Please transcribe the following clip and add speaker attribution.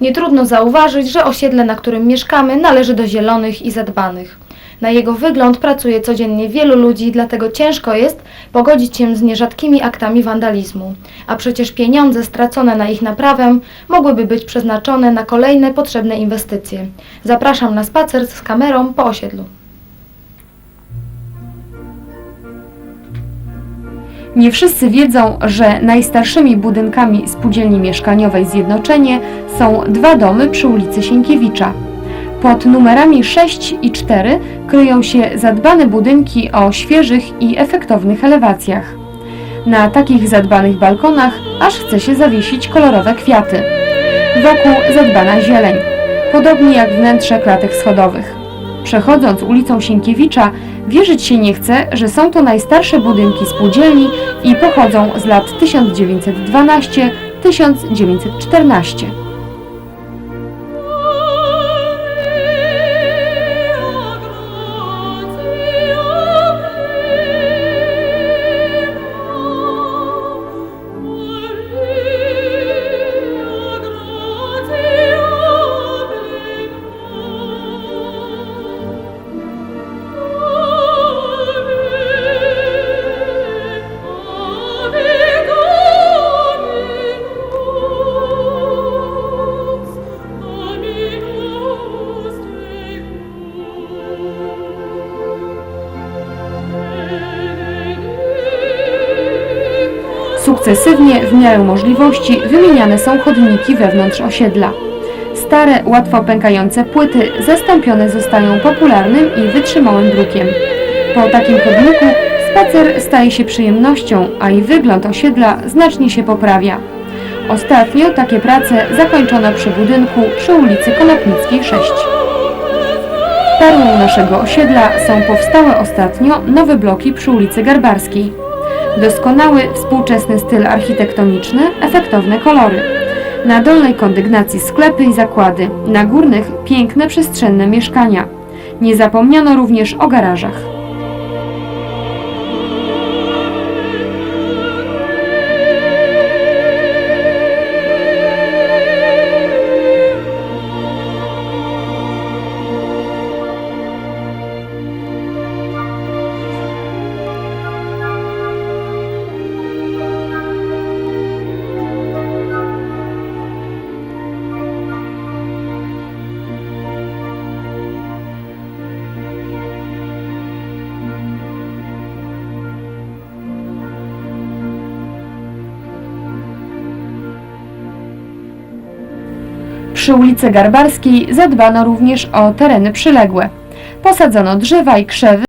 Speaker 1: Nie trudno zauważyć, że osiedle, na którym mieszkamy, należy do zielonych i zadbanych. Na jego wygląd pracuje codziennie wielu ludzi, dlatego ciężko jest pogodzić się z nierzadkimi aktami wandalizmu. A przecież pieniądze stracone na ich naprawę mogłyby być przeznaczone na kolejne potrzebne inwestycje. Zapraszam na spacer z kamerą po osiedlu.
Speaker 2: Nie wszyscy wiedzą, że najstarszymi budynkami spółdzielni mieszkaniowej Zjednoczenie są dwa domy przy ulicy Sienkiewicza. Pod numerami 6 i 4 kryją się zadbane budynki o świeżych i efektownych elewacjach. Na takich zadbanych balkonach aż chce się zawiesić kolorowe kwiaty. Wokół zadbana zieleń, podobnie jak wnętrze klatek schodowych. Przechodząc ulicą Sienkiewicza, wierzyć się nie chce, że są to najstarsze budynki spółdzielni i pochodzą z lat 1912-1914. Sukcesywnie, w miarę możliwości, wymieniane są chodniki wewnątrz osiedla. Stare, łatwo pękające płyty zastąpione zostają popularnym i wytrzymałym drukiem. Po takim chodniku spacer staje się przyjemnością, a i wygląd osiedla znacznie się poprawia. Ostatnio takie prace zakończono przy budynku przy ulicy Konopnickiej 6. Perłą naszego osiedla są powstałe ostatnio nowe bloki przy ulicy Garbarskiej. Doskonały, współczesny styl architektoniczny, efektowne kolory. Na dolnej kondygnacji sklepy i zakłady, na górnych piękne przestrzenne mieszkania. Nie zapomniano również o garażach. Przy ulicy Garbarskiej zadbano również o tereny przyległe. Posadzono drzewa i krzewy